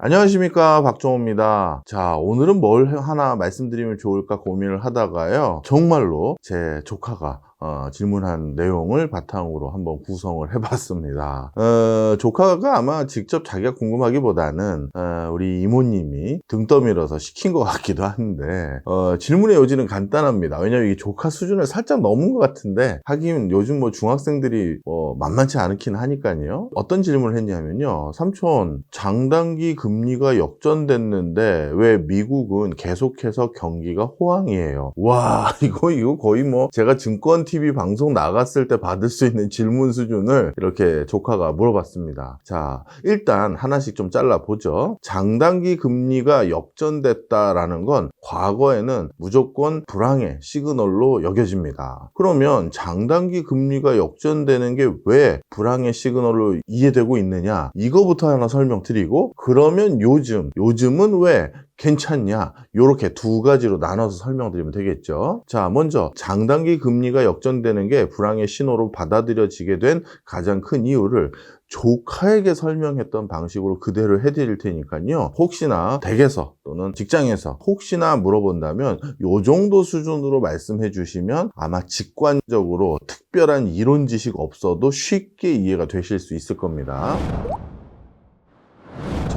안녕하십니까 박종호입니다. 자 오늘은 뭘 하나 말씀드리면 좋을까 고민을 하다가요. 정말로 제 조카가 어, 질문한 내용을 바탕으로 한번 구성을 해봤습니다. 어, 조카가 아마 직접 자기가 궁금하기보다는 어, 우리 이모님이 등 떠밀어서 시킨 것 같기도 한데 어, 질문의 요지는 간단합니다. 왜냐면 이 조카 수준을 살짝 넘은 것 같은데 하긴 요즘 뭐 중학생들이 뭐 만만치 않긴 하니까요. 어떤 질문을 했냐면요. 삼촌 장단기 금리가 역전됐는데 왜 미국은 계속해서 경기가 호황이에요? 와 이거 이거 거의 뭐 제가 증권 TV 방송 나갔을 때 받을 수 있는 질문 수준을 이렇게 조카가 물어봤습니다. 자, 일단 하나씩 좀 잘라보죠. 장단기 금리가 역전됐다라는 건 과거에는 무조건 불황의 시그널로 여겨집니다. 그러면 장단기 금리가 역전되는 게 왜 불황의 시그널로 이해되고 있느냐? 이거부터 하나 설명드리고 그러면 요즘, 요즘은 왜 괜찮냐? 요렇게 두 가지로 나눠서 설명드리면 되겠죠. 자, 먼저 장단기 금리가 역전되는 게 불황의 신호로 받아들여지게 된 가장 큰 이유를 조카에게 설명했던 방식으로 그대로 해드릴 테니까요. 혹시나 댁에서 또는 직장에서 혹시나 물어본다면 요 정도 수준으로 말씀해 주시면 아마 직관적으로 특별한 이론 지식 없어도 쉽게 이해가 되실 수 있을 겁니다.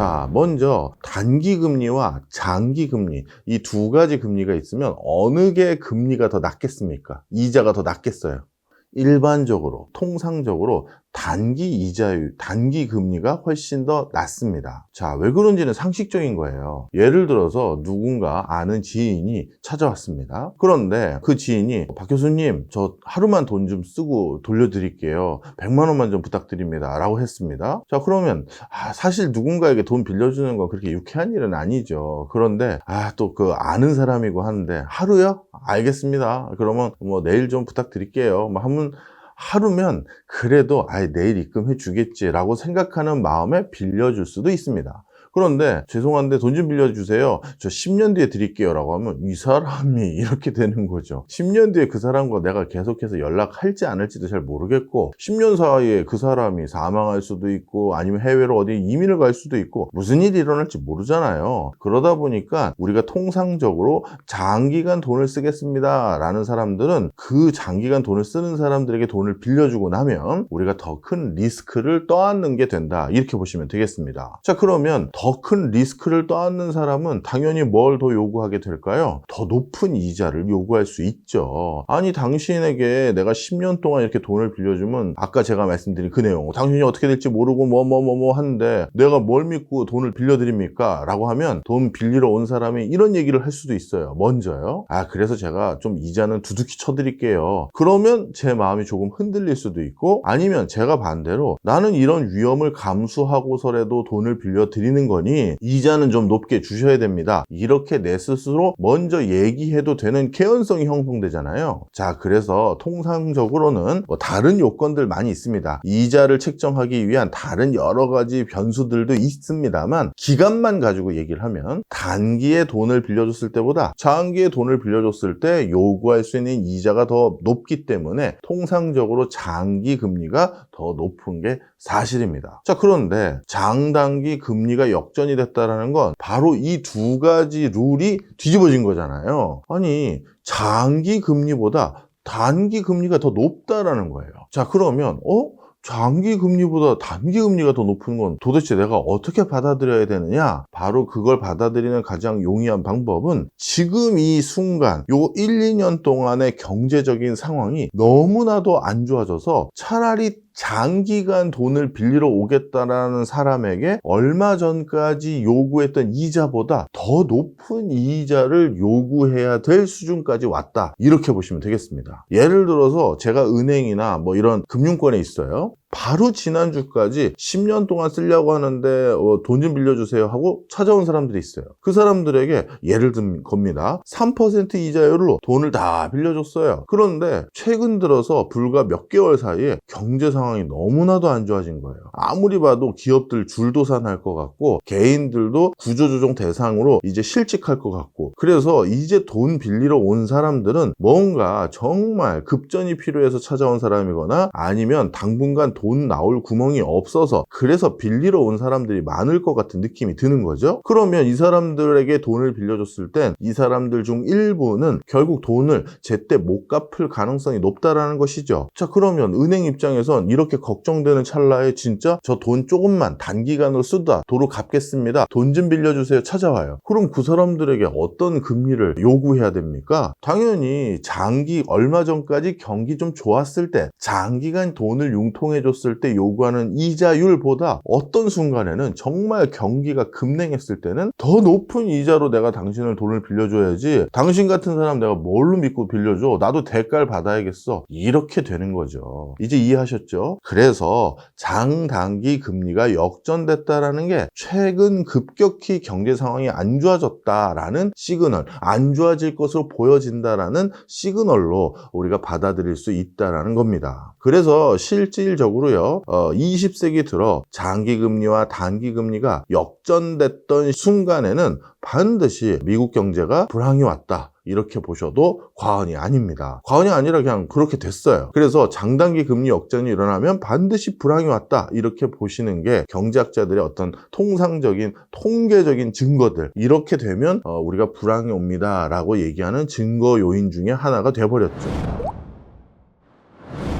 자, 먼저 단기 금리와 장기 금리 이 두 가지 금리가 있으면 어느 게 금리가 더 낮겠습니까? 이자가 더 낮겠어요. 일반적으로 통상적으로 단기 이자율, 단기 금리가 훨씬 더 낮습니다. 자, 왜 그런지는 상식적인 거예요. 예를 들어서 누군가 아는 지인이 찾아왔습니다. 그런데 그 지인이 박 교수님, 저 하루만 돈 좀 쓰고 돌려드릴게요. 100만 원만 좀 부탁드립니다. 라고 했습니다. 자, 그러면 아, 사실 누군가에게 돈 빌려주는 건 그렇게 유쾌한 일은 아니죠. 그런데 아, 또 그 아는 사람이고 하는데 하루요? 알겠습니다. 그러면 뭐 내일 좀 부탁드릴게요. 뭐 하면 하루면 그래도 아예 내일 입금해 주겠지라고 생각하는 마음에 빌려줄 수도 있습니다. 그런데 죄송한데 돈 좀 빌려주세요. 저 10년 뒤에 드릴게요. 라고 하면 이 사람이 이렇게 되는 거죠. 10년 뒤에 그 사람과 내가 계속해서 연락할지 않을지도 잘 모르겠고 10년 사이에 그 사람이 사망할 수도 있고 아니면 해외로 어디 이민을 갈 수도 있고 무슨 일이 일어날지 모르잖아요. 그러다 보니까 우리가 통상적으로 장기간 돈을 쓰겠습니다. 라는 사람들은 그 장기간 돈을 쓰는 사람들에게 돈을 빌려주고 나면 우리가 더 큰 리스크를 떠안는 게 된다. 이렇게 보시면 되겠습니다. 자, 그러면 더 큰 리스크를 떠안는 사람은 당연히 뭘 더 요구하게 될까요? 더 높은 이자를 요구할 수 있죠. 아니, 당신에게 내가 10년 동안 이렇게 돈을 빌려주면 아까 제가 말씀드린 그 내용, 당신이 어떻게 될지 모르고 뭐 뭐 뭐 뭐 하는데 내가 뭘 믿고 돈을 빌려드립니까? 라고 하면 돈 빌리러 온 사람이 이런 얘기를 할 수도 있어요. 먼저요. 아, 그래서 제가 좀 이자는 두둑히 쳐드릴게요. 그러면 제 마음이 조금 흔들릴 수도 있고 아니면 제가 반대로 나는 이런 위험을 감수하고서라도 돈을 빌려드리는 거니 이자는 좀 높게 주셔야 됩니다. 이렇게 내 스스로 먼저 얘기해도 되는 개연성이 형성되잖아요. 자, 그래서 통상적으로는 뭐 다른 요건들 많이 있습니다. 이자를 책정하기 위한 다른 여러 가지 변수들도 있습니다만 기간만 가지고 얘기를 하면 단기에 돈을 빌려줬을 때보다 장기에 돈을 빌려줬을 때 요구할 수 있는 이자가 더 높기 때문에 통상적으로 장기 금리가 더 높은 게 사실입니다. 자, 그런데 장단기 금리가 역전이 됐다라는 건 바로 이 두 가지 룰이 뒤집어진 거잖아요. 아니, 장기 금리보다 단기 금리가 더 높다라는 거예요. 자, 그러면 어? 장기 금리보다 단기 금리가 더 높은 건 도대체 내가 어떻게 받아들여야 되느냐? 바로 그걸 받아들이는 가장 용이한 방법은 지금 이 순간 요 1, 2년 동안의 경제적인 상황이 너무나도 안 좋아져서 차라리 장기간 돈을 빌리러 오겠다라는 사람에게 얼마 전까지 요구했던 이자보다 더 높은 이자를 요구해야 될 수준까지 왔다. 이렇게 보시면 되겠습니다. 예를 들어서 제가 은행이나 뭐 이런 금융권에 있어요. 바로 지난주까지 10년 동안 쓰려고 하는데 어, 돈좀 빌려주세요 하고 찾아온 사람들이 있어요. 그 사람들에게 예를 든 겁니다. 3% 이자율로 돈을 다 빌려줬어요. 그런데 최근 들어서 불과 몇 개월 사이에 경제 상황이 너무나도 안 좋아진 거예요. 아무리 봐도 기업들 줄도산할 것 같고 개인들도 구조조정 대상으로 이제 실직할 것 같고 그래서 이제 돈 빌리러 온 사람들은 뭔가 정말 급전이 필요해서 찾아온 사람이거나 아니면 당분간 돈 나올 구멍이 없어서 그래서 빌리러 온 사람들이 많을 것 같은 느낌이 드는 거죠. 그러면 이 사람들에게 돈을 빌려줬을 땐 이 사람들 중 일부는 결국 돈을 제때 못 갚을 가능성이 높다라는 것이죠. 자, 그러면 은행 입장에선 이렇게 걱정되는 찰나에 진짜 저 돈 조금만 단기간으로 쓰다 도로 갚겠습니다. 돈 좀 빌려주세요. 찾아와요. 그럼 그 사람들에게 어떤 금리를 요구해야 됩니까? 당연히 장기 얼마 전까지 경기 좀 좋았을 때 장기간 돈을 융통해 줬을 때 요구하는 이자율보다 어떤 순간에는 정말 경기가 급냉했을 때는 더 높은 이자로 내가 당신을 돈을 빌려줘야지 당신 같은 사람 내가 뭘로 믿고 빌려줘? 나도 대가를 받아야겠어. 이렇게 되는 거죠. 이제 이해하셨죠? 그래서 장단기 금리가 역전됐다라는 게 최근 급격히 경제 상황이 안 좋아졌다라는 시그널 안 좋아질 것으로 보여진다라는 시그널로 우리가 받아들일 수 있다라는 겁니다. 그래서 실질적으로 요 20세기 들어 장기 금리와 단기 금리가 역전됐던 순간에는 반드시 미국 경제가 불황이 왔다. 이렇게 보셔도 과언이 아닙니다. 과언이 아니라 그냥 그렇게 됐어요. 그래서 장단기 금리 역전이 일어나면 반드시 불황이 왔다. 이렇게 보시는 게 경제학자들의 어떤 통상적인 통계적인 증거들. 이렇게 되면 어, 우리가 불황이 옵니다. 라고 얘기하는 증거 요인 중에 하나가 돼버렸죠.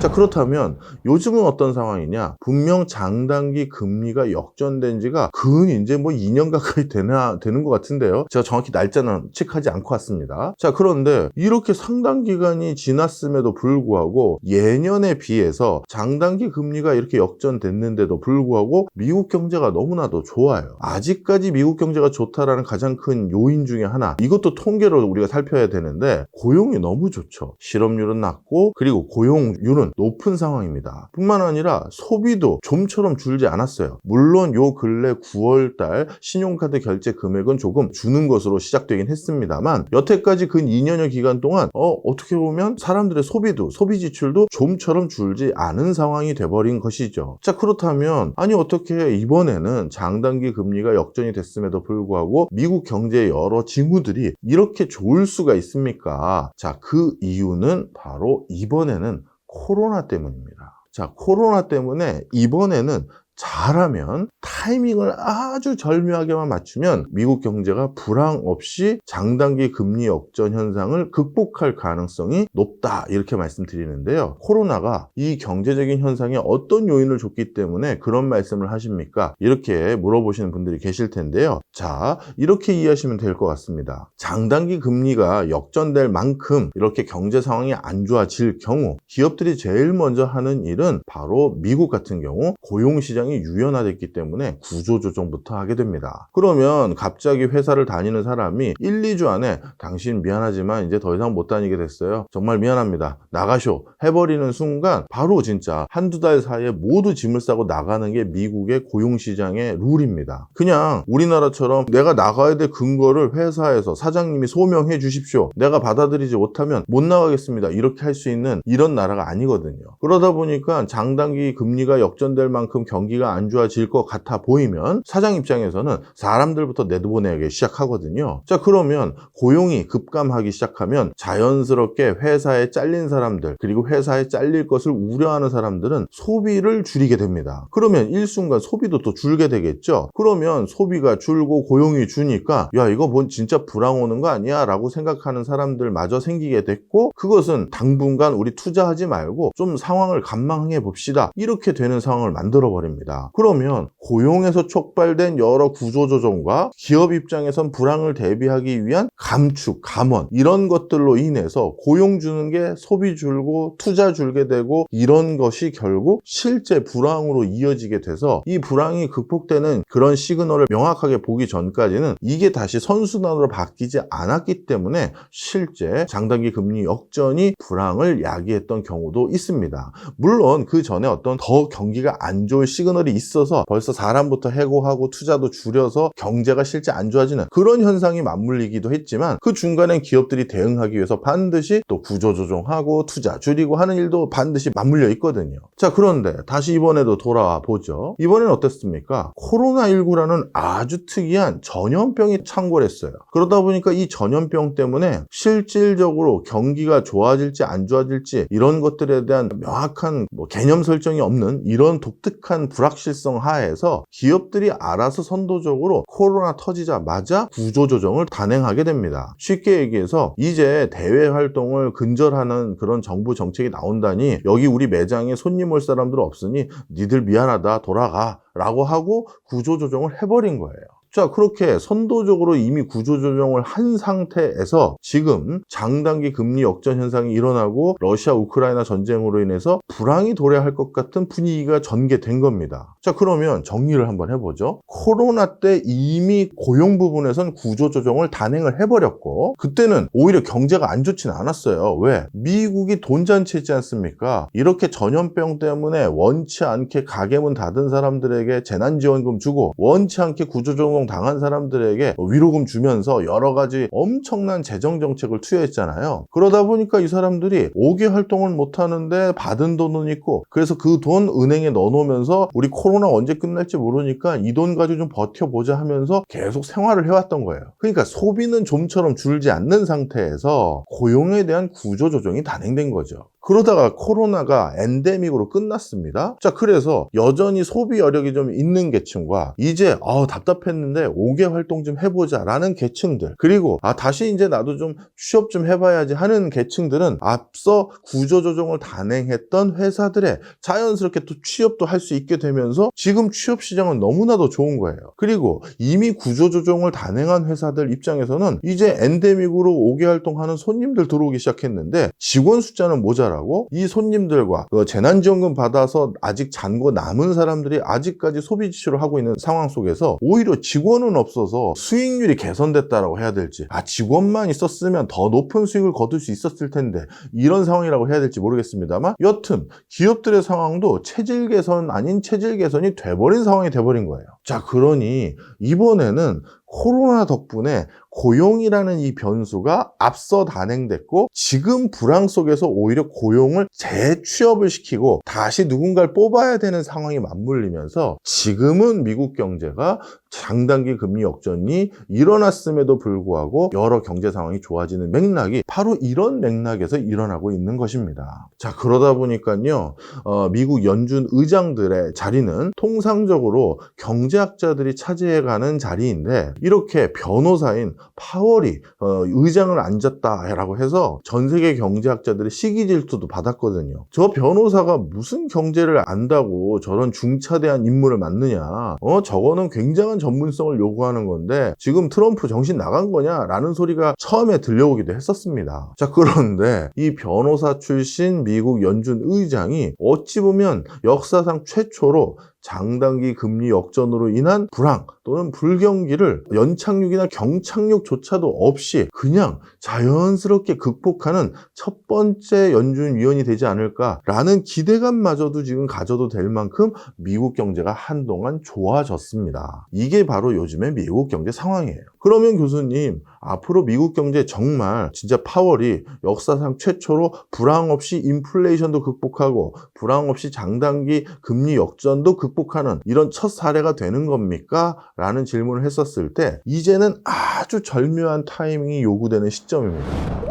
자 그렇다면 요즘은 어떤 상황이냐? 분명 장단기 금리가 역전된 지가 근 이제 뭐 2년 가까이 되나 되는 것 같은데요. 제가 정확히 날짜는 체크하지 않고 왔습니다. 자 그런데 이렇게 상당 기간이 지났음에도 불구하고 예년에 비해서 장단기 금리가 이렇게 역전됐는데도 불구하고 미국 경제가 너무나도 좋아요. 아직까지 미국 경제가 좋다라는 가장 큰 요인 중에 하나 이것도 통계로 우리가 살펴야 되는데 고용이 너무 좋죠. 실업률은 낮고 그리고 고용률은 높은 상황입니다. 뿐만 아니라 소비도 좀처럼 줄지 않았어요. 물론 요 근래 9월달 신용카드 결제 금액은 조금 주는 것으로 시작되긴 했습니다만 여태까지 근 2년여 기간 동안 어, 어떻게 보면 사람들의 소비도 소비 지출도 좀처럼 줄지 않은 상황이 돼버린 것이죠. 자 그렇다면 아니 어떻게 이번에는 장단기 금리가 역전이 됐음에도 불구하고 미국 경제의 여러 징후들이 이렇게 좋을 수가 있습니까? 자 그 이유는 바로 이번에는 코로나 때문입니다. 자, 코로나 때문에 이번에는 잘하면 타이밍을 아주 절묘하게만 맞추면 미국 경제가 불황 없이 장단기 금리 역전 현상을 극복할 가능성이 높다 이렇게 말씀드리는데요. 코로나가 이 경제적인 현상에 어떤 요인을 줬기 때문에 그런 말씀을 하십니까? 이렇게 물어보시는 분들이 계실 텐데요. 자, 이렇게 이해하시면 될 것 같습니다. 장단기 금리가 역전될 만큼 이렇게 경제 상황이 안 좋아질 경우 기업들이 제일 먼저 하는 일은 바로 미국 같은 경우 고용 시장이 유연화됐기 때문에 구조조정부터 하게 됩니다. 그러면 갑자기 회사를 다니는 사람이 1, 2주 안에 당신 미안하지만 이제 더 이상 못 다니게 됐어요. 정말 미안합니다. 나가쇼. 해버리는 순간 바로 진짜 한두 달 사이에 모두 짐을 싸고 나가는 게 미국의 고용시장의 룰입니다. 그냥 우리나라처럼 내가 나가야 될 근거를 회사에서 사장님이 소명해 주십시오. 내가 받아들이지 못하면 못 나가겠습니다. 이렇게 할 수 있는 이런 나라가 아니거든요. 그러다 보니까 장단기 금리가 역전될 만큼 경기 가 안 좋아질 것 같아 보이면 사장 입장에서는 사람들부터 내보내기 시작하거든요. 자, 그러면 고용이 급감하기 시작하면 자연스럽게 회사에 잘린 사람들, 그리고 회사에 잘릴 것을 우려하는 사람들은 소비를 줄이게 됩니다. 그러면 일순간 소비도 또 줄게 되겠죠? 그러면 소비가 줄고 고용이 주니까 야, 이거 뭔 진짜 불황 오는 거 아니야? 라고 생각하는 사람들마저 생기게 됐고 그것은 당분간 우리 투자하지 말고 좀 상황을 감망해 봅시다. 이렇게 되는 상황을 만들어 버립 니다. 그러면 고용에서 촉발된 여러 구조조정과 기업 입장에선 불황을 대비하기 위한 감축, 감원 이런 것들로 인해서 고용 주는 게 소비 줄고 투자 줄게 되고 이런 것이 결국 실제 불황으로 이어지게 돼서 이 불황이 극복되는 그런 시그널을 명확하게 보기 전까지는 이게 다시 선순환으로 바뀌지 않았기 때문에 실제 장단기 금리 역전이 불황을 야기했던 경우도 있습니다. 물론 그 전에 어떤 더 경기가 안 좋을 시그널 시그널이 있어서 벌써 사람부터 해고하고 투자도 줄여서 경제가 실제 안 좋아지는 그런 현상이 맞물리기도 했지만 그 중간엔 기업들이 대응하기 위해서 반드시 또 구조조정하고 투자 줄이고 하는 일도 반드시 맞물려 있거든요. 자, 그런데 다시 이번에도 돌아와 보죠. 이번엔 어땠습니까? 코로나19라는 아주 특이한 전염병이 창궐했어요. 그러다 보니까 이 전염병 때문에 실질적으로 경기가 좋아질지 안 좋아질지 이런 것들에 대한 명확한 뭐 개념 설정이 없는 이런 독특한 불확실성 하에서 기업들이 알아서 선도적으로 코로나 터지자마자 구조조정을 단행하게 됩니다. 쉽게 얘기해서 이제 대외 활동을 근절하는 그런 정부 정책이 나온다니 여기 우리 매장에 손님 올 사람들 없으니 니들 미안하다 돌아가 라고 하고 구조조정을 해버린 거예요. 자, 그렇게 선도적으로 이미 구조조정을 한 상태에서 지금 장단기 금리 역전 현상이 일어나고 러시아 우크라이나 전쟁으로 인해서 불황이 도래할 것 같은 분위기가 전개된 겁니다. 자, 그러면 정리를 한번 해보죠. 코로나 때 이미 고용 부분에선 구조조정을 단행을 해버렸고, 그때는 오히려 경제가 안 좋진 않았어요. 왜? 미국이 돈잔치지 않습니까? 이렇게 전염병 때문에 원치 않게 가게 문 닫은 사람들에게 재난지원금 주고, 원치 않게 구조조정 당한 사람들에게 위로금 주면서 여러 가지 엄청난 재정 정책을 투여했잖아요. 그러다 보니까 이 사람들이 5개 활동을 못 하는데 받은 돈은 있고 그래서 그 돈 은행에 넣어놓으면서 우리 코로나 언제 끝날지 모르니까 이 돈 가지고 좀 버텨보자 하면서 계속 생활을 해왔던 거예요. 그러니까 소비는 좀처럼 줄지 않는 상태에서 고용에 대한 구조 조정이 단행된 거죠. 그러다가 코로나가 엔데믹으로 끝났습니다. 자, 그래서 여전히 소비 여력이 좀 있는 계층과 이제 아 답답했는데 5개 활동 좀 해보자 라는 계층들 그리고 아 다시 이제 나도 좀 취업 좀 해봐야지 하는 계층들은 앞서 구조조정을 단행했던 회사들의 자연스럽게 또 취업도 할 수 있게 되면서 지금 취업 시장은 너무나도 좋은 거예요. 그리고 이미 구조조정을 단행한 회사들 입장에서는 이제 엔데믹으로 5개 활동하는 손님들 들어오기 시작했는데 직원 숫자는 모자라 고 이 손님들과 그 재난지원금 받아서 아직 잔고 남은 사람들이 아직까지 소비 지출을 하고 있는 상황 속에서 오히려 직원은 없어서 수익률이 개선됐다라고 해야 될지 아 직원만 있었으면 더 높은 수익을 거둘 수 있었을 텐데 이런 상황이라고 해야 될지 모르겠습니다만 여튼 기업들의 상황도 체질 개선 아닌 체질 개선이 돼버린 상황이 돼버린 거예요. 자 그러니 이번에는 코로나 덕분에 고용이라는 이 변수가 앞서 단행됐고 지금 불황 속에서 오히려 고용을 재취업을 시키고 다시 누군가를 뽑아야 되는 상황이 맞물리면서 지금은 미국 경제가 장단기 금리 역전이 일어났음에도 불구하고 여러 경제 상황이 좋아지는 맥락이 바로 이런 맥락에서 일어나고 있는 것입니다. 자 그러다 보니까요 어, 미국 연준 의장들의 자리는 통상적으로 경제학자들이 차지해가는 자리인데 이렇게 변호사인 파월이 어, 의장을 앉았다라고 해서 전 세계 경제학자들의 시기 질투도 받았거든요. 저 변호사가 무슨 경제를 안다고 저런 중차대한 인물을 맡느냐? 어 저거는 굉장한 전문성을 요구하는 건데 지금 트럼프 정신 나간 거냐라는 소리가 처음에 들려오기도 했었습니다. 자 그런데 이 변호사 출신 미국 연준 의장이 어찌 보면 역사상 최초로 장단기 금리 역전으로 인한 불황 또는 불경기를 연착륙이나 경착륙조차도 없이 그냥 자연스럽게 극복하는 첫 번째 연준위원이 되지 않을까라는 기대감마저도 지금 가져도 될 만큼 미국 경제가 한동안 좋아졌습니다. 이게 바로 요즘의 미국 경제 상황이에요. 그러면 교수님, 앞으로 미국 경제 정말 진짜 파월이 역사상 최초로 불황 없이 인플레이션도 극복하고 불황 없이 장단기 금리 역전도 극복하는 이런 첫 사례가 되는 겁니까? 라는 질문을 했었을 때 이제는 아주 절묘한 타이밍이 요구되는 시점입니다.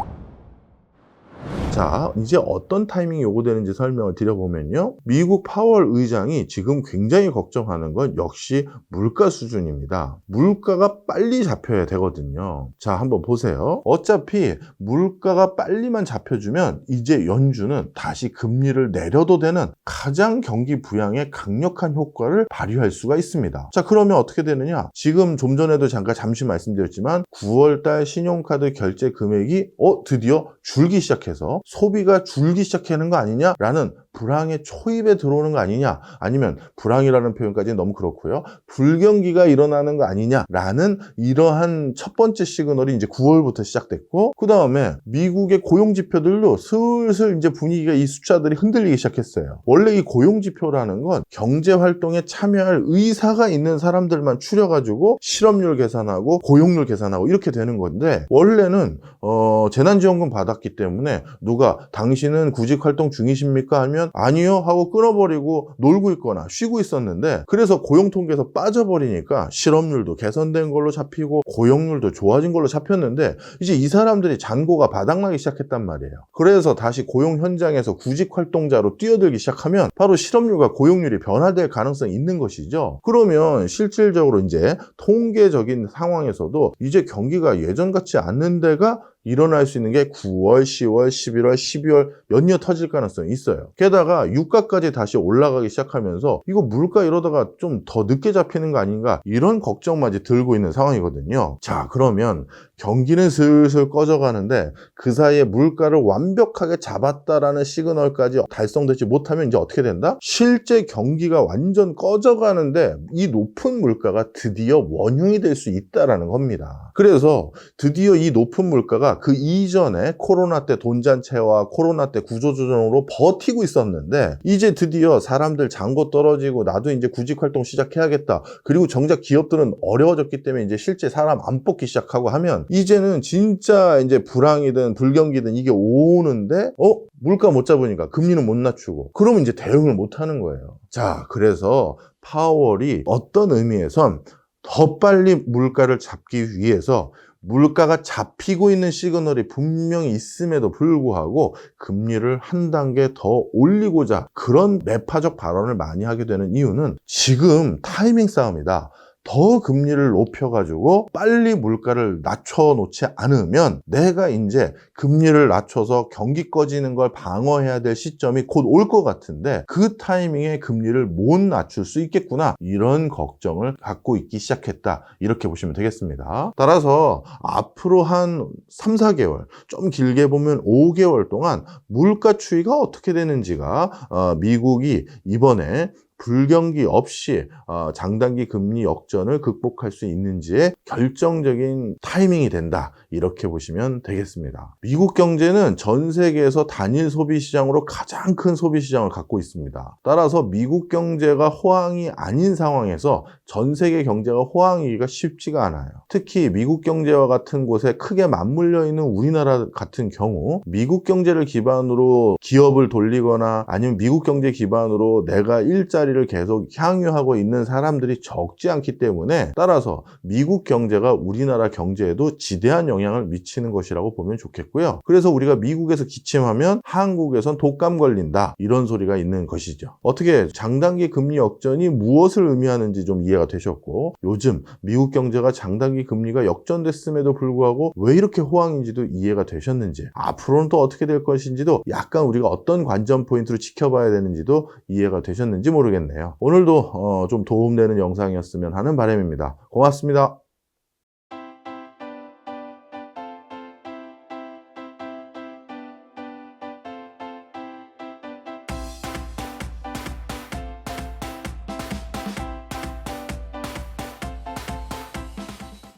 자, 이제 어떤 타이밍이 요구되는지 설명을 드려보면요. 미국 파월 의장이 지금 굉장히 걱정하는 건 역시 물가 수준입니다. 물가가 빨리 잡혀야 되거든요. 자, 한번 보세요. 어차피 물가가 빨리만 잡혀주면 이제 연준은 다시 금리를 내려도 되는 가장 경기 부양에 강력한 효과를 발휘할 수가 있습니다. 자, 그러면 어떻게 되느냐? 지금 좀 전에도 잠깐 잠시 말씀드렸지만 9월달 신용카드 결제 금액이 어 드디어 줄기 시작해서 소비가 줄기 시작하는 거 아니냐라는 불황의 초입에 들어오는 거 아니냐? 아니면 불황이라는 표현까지는 너무 그렇고요. 불경기가 일어나는 거 아니냐라는 이러한 첫 번째 시그널이 이제 9월부터 시작됐고 그 다음에 미국의 고용 지표들도 슬슬 이제 분위기가 이 숫자들이 흔들리기 시작했어요. 원래 이 고용 지표라는 건 경제 활동에 참여할 의사가 있는 사람들만 추려가지고 실업률 계산하고 고용률 계산하고 이렇게 되는 건데 원래는 어, 재난지원금 받았기 때문에 누가 당신은 구직 활동 중이십니까? 하면 아니요 하고 끊어버리고 놀고 있거나 쉬고 있었는데 그래서 고용 통계에서 빠져버리니까 실업률도 개선된 걸로 잡히고 고용률도 좋아진 걸로 잡혔는데 이제 이 사람들이 잔고가 바닥나기 시작했단 말이에요. 그래서 다시 고용 현장에서 구직 활동자로 뛰어들기 시작하면 바로 실업률과 고용률이 변화될 가능성이 있는 것이죠. 그러면 실질적으로 이제 통계적인 상황에서도 이제 경기가 예전 같지 않는 데가 일어날 수 있는 게 9월, 10월, 11월, 12월 연이어 터질 가능성이 있어요. 게다가 유가까지 다시 올라가기 시작하면서 이거 물가 이러다가 좀 더 늦게 잡히는 거 아닌가 이런 걱정마저 들고 있는 상황이거든요. 자 그러면 경기는 슬슬 꺼져가는데 그 사이에 물가를 완벽하게 잡았다라는 시그널까지 달성되지 못하면 이제 어떻게 된다? 실제 경기가 완전 꺼져가는데 이 높은 물가가 드디어 원흉이 될 수 있다라는 겁니다. 그래서 드디어 이 높은 물가가 그 이전에 코로나 때 돈잔체와 코로나 때 구조조정으로 버티고 있었는데 이제 드디어 사람들 잔고 떨어지고 나도 이제 구직 활동 시작해야겠다. 그리고 정작 기업들은 어려워졌기 때문에 이제 실제 사람 안 뽑기 시작하고 하면 이제는 진짜 이제 불황이든 불경기든 이게 오는데 어 물가 못 잡으니까 금리는 못 낮추고 그러면 이제 대응을 못 하는 거예요. 자 그래서 파월이 어떤 의미에선 더 빨리 물가를 잡기 위해서 물가가 잡히고 있는 시그널이 분명히 있음에도 불구하고 금리를 한 단계 더 올리고자 그런 매파적 발언을 많이 하게 되는 이유는 지금 타이밍 싸움이다. 더 금리를 높여가지고 빨리 물가를 낮춰놓지 않으면 내가 이제 금리를 낮춰서 경기 꺼지는 걸 방어해야 될 시점이 곧 올 것 같은데 그 타이밍에 금리를 못 낮출 수 있겠구나. 이런 걱정을 갖고 있기 시작했다. 이렇게 보시면 되겠습니다. 따라서 앞으로 한 3, 4개월 좀 길게 보면 5개월 동안 물가 추이가 어떻게 되는지가 어, 미국이 이번에 불경기 없이 어, 장단기 금리 역전을 극복할 수 있는지의 결정적인 타이밍이 된다. 이렇게 보시면 되겠습니다. 미국 경제는 전 세계에서 단일 소비 시장으로 가장 큰 소비 시장을 갖고 있습니다. 따라서 미국 경제가 호황이 아닌 상황에서 전 세계 경제가 호황이기가 쉽지가 않아요. 특히 미국 경제와 같은 곳에 크게 맞물려 있는 우리나라 같은 경우 미국 경제를 기반으로 기업을 돌리거나 아니면 미국 경제 기반으로 내가 일자리 일 자리를 계속 향유하고 있는 사람들이 적지 않기 때문에 따라서 미국 경제가 우리나라 경제에도 지대한 영향을 미치는 것이라고 보면 좋겠고요. 그래서 우리가 미국에서 기침하면 한국에선 독감 걸린다 이런 소리가 있는 것이죠. 어떻게 장단기 금리 역전이 무엇을 의미하는지 좀 이해가 되셨고 요즘 미국 경제가 장단기 금리가 역전됐음에도 불구하고 왜 이렇게 호황인지도 이해가 되셨는지 앞으로는 또 어떻게 될 것인지도 약간 우리가 어떤 관전 포인트로 지켜봐야 되는지도 이해가 되셨는지 모르 겠네요. 오늘도 어, 좀 도움되는 영상이었으면 하는 바람입니다. 고맙습니다.